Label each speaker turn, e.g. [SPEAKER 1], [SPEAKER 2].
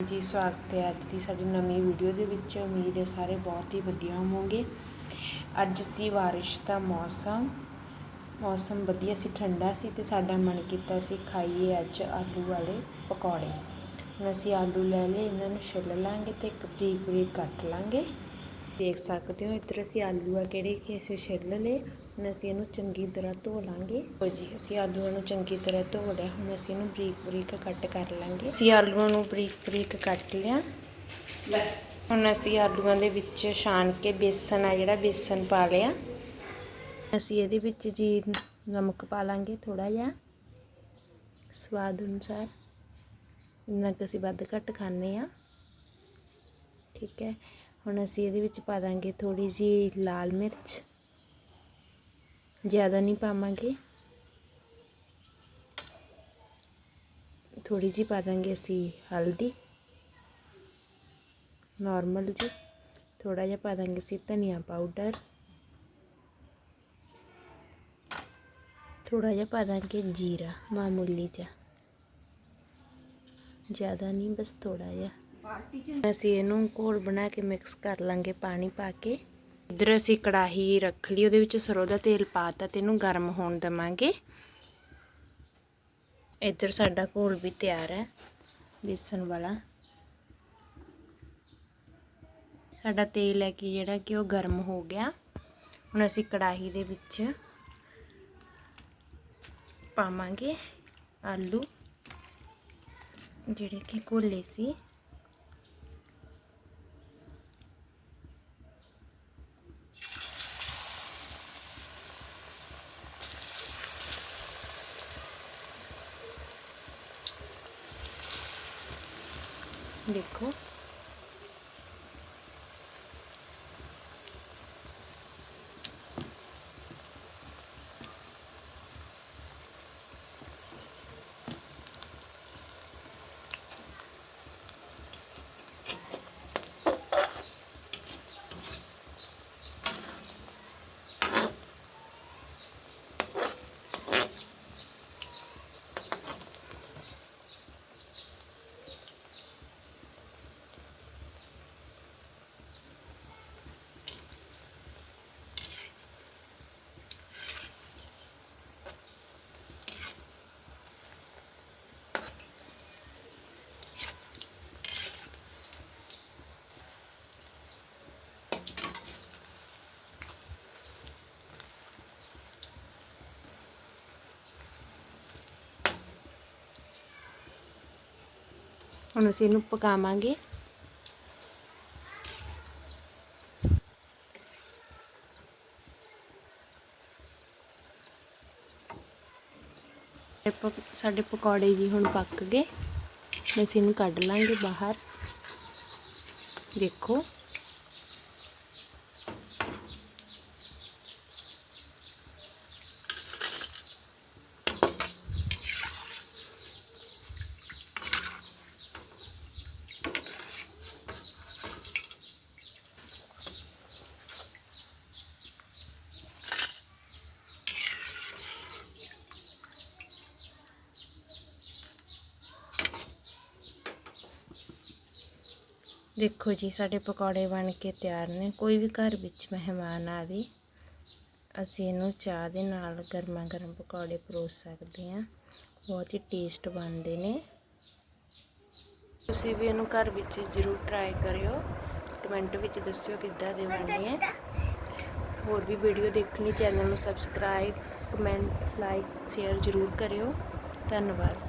[SPEAKER 1] ਜੀ, ਸਵਾਗਤ ਹੈ ਅੱਜ ਦੀ ਸਾਡੀ ਨਵੀਂ ਵੀਡੀਓ ਦੇ ਵਿੱਚ। ਉਮੀਦ ਹੈ ਸਾਰੇ ਬਹੁਤ ਹੀ ਵਧੀਆ ਹੋਵੋਗੇ। ਅੱਜ ਸੀ ਬਾਰਿਸ਼ ਦਾ ਮੌਸਮ। ਮੌਸਮ ਵਧੀਆ ਸੀ, ਠੰਡਾ ਸੀ ਤੇ ਸਾਡਾ ਮਨ ਕੀਤਾ ਸੀ ਖਾਈਏ ਅੱਜ ਆਲੂ ਵਾਲੇ ਪਕੌੜੇ। ਹੁਣ ਅਸੀਂ ਆਲੂ ਲੈ ਲਏ, ਇਹਨਾਂ ਨੂੰ ਛਿੱਲ ਲਾਂਗੇ ਤੇ ਇੱਕ ਬਰੀਕ ਬਰੀਕ ਕੱਟ ਲਾਂਗੇ। ਦੇਖ ਸਕਦੇ ਹੋ ਇੱਧਰ ਅਸੀਂ ਆਲੂ ਆ ਕਿਹੜੇ ਕਿ ਅਸੀਂ ਛਿੱਲ ਲਏ। ਹੁਣ ਅਸੀਂ ਇਹਨੂੰ ਚੰਗੀ ਤਰ੍ਹਾਂ ਧੋ ਲਾਂਗੇ। ਹੋ ਜੀ। ਅਸੀਂ ਆਲੂਆਂ ਨੂੰ ਚੰਗੀ ਤਰ੍ਹਾਂ ਧੋ ਲਿਆ। ਹੁਣ ਅਸੀਂ ਇਹਨੂੰ ਬਰੀਕ ਬਰੀਕ ਕੱਟ ਕਰ ਲਾਂਗੇ। ਅਸੀਂ ਆਲੂਆਂ ਨੂੰ ਬਰੀਕ ਬਰੀਕ ਕੱਟ ਲਿਆ। ਹੁਣ ਅਸੀਂ ਆਲੂਆਂ ਦੇ ਵਿੱਚ ਛਾਣ ਕੇ ਬੇਸਨ ਆ ਜਿਹੜਾ ਬੇਸਨ ਪਾ ਲਿਆ। ਅਸੀਂ ਇਹਦੇ ਵਿੱਚ ਜੀ ਨਮਕ ਪਾ ਲਾਂਗੇ ਥੋੜਾ ਜਿਹਾ। ਸਵਾਦ ਅਨੁਸਾਰ। ਇੰਨਾ ਕੁ ਅਸੀਂ ਵੱਧ ਘੱਟ ਖਾਂਦੇ ਆ ਠੀਕ ਹੈ। ਹੁਣ ਅਸੀਂ ਇਹਦੇ ਵਿੱਚ ਪਾ ਦਾਂਗੇ ਥੋੜੀ ਜੀ ਲਾਲ ਮਿਰਚ। ਜ਼ਿਆਦਾ ਨਹੀਂ ਪਾਵਾਂਗੇ ਥੋੜੀ ਜੀ ਪਾ ਦਾਂਗੇ ਅਸੀਂ ਹਲਦੀ ਨਾਰਮਲ ਜੀ ਥੋੜਾ ਜਿਹਾ ਪਾ ਦਾਂਗੇ ਅਸੀਂ ਧਨੀਆ ਪਾਊਡਰ ਥੋੜਾ ਜਿਹਾ ਪਾ ਦਾਂਗੇ ਜੀਰਾ ਮਾਮੂਲੀ ਜਿਹਾ ਜ਼ਿਆਦਾ ਨਹੀਂ ਬਸ ਥੋੜਾ ਜਿਹਾ ਅਸੀਂ ਇਹਨੂੰ ਘੋਲ ਬਣਾ ਕੇ ਮਿਕਸ ਕਰ ਲਾਂਗੇ ਪਾਣੀ ਪਾ ਕੇ ਇੱਧਰ ਅਸੀਂ ਕੜਾਹੀ ਰੱਖ ਲਈ, ਉਹਦੇ ਵਿੱਚ ਸਰੋਂ ਦਾ ਤੇਲ ਪਾਤਾ ਤੇ ਇਹਨੂੰ ਗਰਮ ਹੋਣ ਦਵਾਂਗੇ। ਇੱਧਰ ਸਾਡਾ ਘੋਲ ਵੀ ਤਿਆਰ ਹੈ ਬੇਸਨ ਵਾਲਾ। ਸਾਡਾ ਤੇਲ ਹੈ ਕਿ ਜਿਹੜਾ ਕਿ ਉਹ ਗਰਮ ਹੋ ਗਿਆ। ਹੁਣ ਅਸੀਂ ਕੜਾਹੀ ਦੇ ਵਿੱਚ ਪਾਵਾਂਗੇ ਆਲੂ, ਜਿਹੜੇ ਕਿ ਘੋਲੇ ਸੀ। ਦੇਖੋ ਹੁਣ ਅਸੀਂ ਇਹਨੂੰ ਪਕਾਵਾਂਗੇ। ਇਹ ਪਕ- ਸਾਡੇ ਪਕੌੜੇ ਜੀ ਹੁਣ ਪੱਕ ਗਏ। ਅਸੀਂ ਇਹਨੂੰ ਕੱਢ ਲਾਂਗੇ ਬਾਹਰ। ਦੇਖੋ। ਦੇਖੋ ਜੀ, ਸਾਡੇ ਪਕੌੜੇ ਬਣ ਕੇ ਤਿਆਰ ਨੇ। ਕੋਈ ਵੀ ਘਰ ਵਿੱਚ ਮਹਿਮਾਨ ਆਵੇ, ਅਸੀਂ ਇਹਨੂੰ ਚਾਹ ਦੇ ਨਾਲ ਗਰਮਾ ਗਰਮ ਪਕੌੜੇ ਪਰੋਸ ਸਕਦੇ ਹਾਂ। ਬਹੁਤ ਹੀ ਟੇਸਟ ਬਣਦੇ ਨੇ। ਤੁਸੀਂ ਵੀ ਇਹਨੂੰ ਘਰ ਵਿੱਚ ਜ਼ਰੂਰ ਟਰਾਈ ਕਰਿਓ। ਕਮੈਂਟ ਵਿੱਚ ਦੱਸਿਓ ਕਿੱਦਾਂ ਦੇ ਬਣਦੇ ਹੈ। ਹੋਰ ਵੀ ਵੀਡੀਓ ਦੇਖਣੀ ਚੈਨਲ ਨੂੰ ਸਬਸਕ੍ਰਾਈਬ ਕਮੈਂਟ ਲਾਈਕ ਸ਼ੇਅਰ ਜ਼ਰੂਰ ਕਰਿਓ। ਧੰਨਵਾਦ।